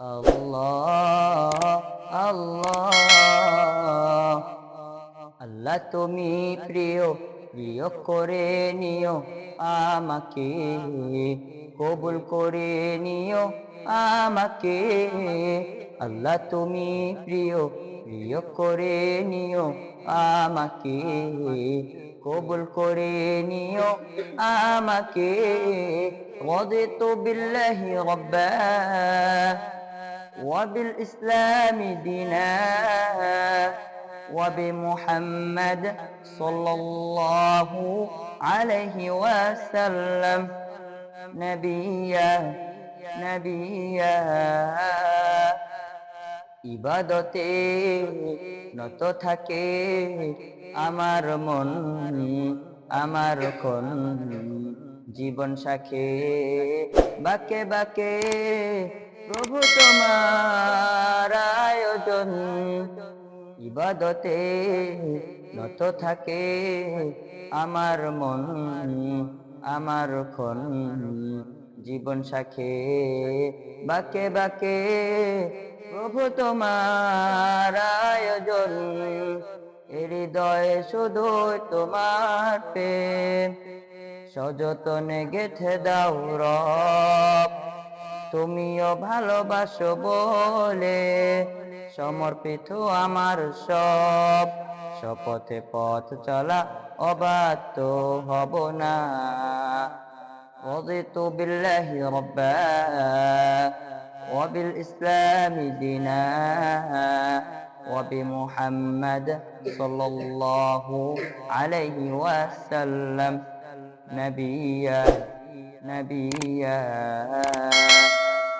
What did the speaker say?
আল্লাহ আল্লাহ। আল্লাহ, তুমি প্রিয় প্রিয় করে নিও আমাকে। কবুল করে নিও আমাকে। আল্লাহ, তুমি প্রিয় প্রিয় করে নিও আমাকে। কবুল করে নিও আমাকে। তো বিল্লাহি রব্বা। وبالإسلام دينا وبمحمد صلى الله عليه وسلم نبيا نبيا ইবাদতে নত থাকে আমার মন আমার কোন জীবন সাখে বাকে বাকে প্রভু তোমার আয়োজন। ইবাদতে নত থাকে আমার মন, আমার খন জীবন সাখে বাকে বাকে প্রভু তোমার আয়োজন। হৃদয়ে শুধু তোমার প্রেম। সযতনে গেথে দাও রব। তুমিও ভালোবাসো বলে সমর্পিত আমার সব শপথে পথ চলা অবাধ্য হব না رضيت بالله ربا وبالإسلام دينا وبمحمد صلى الله عليه وسلم نبيا نبيا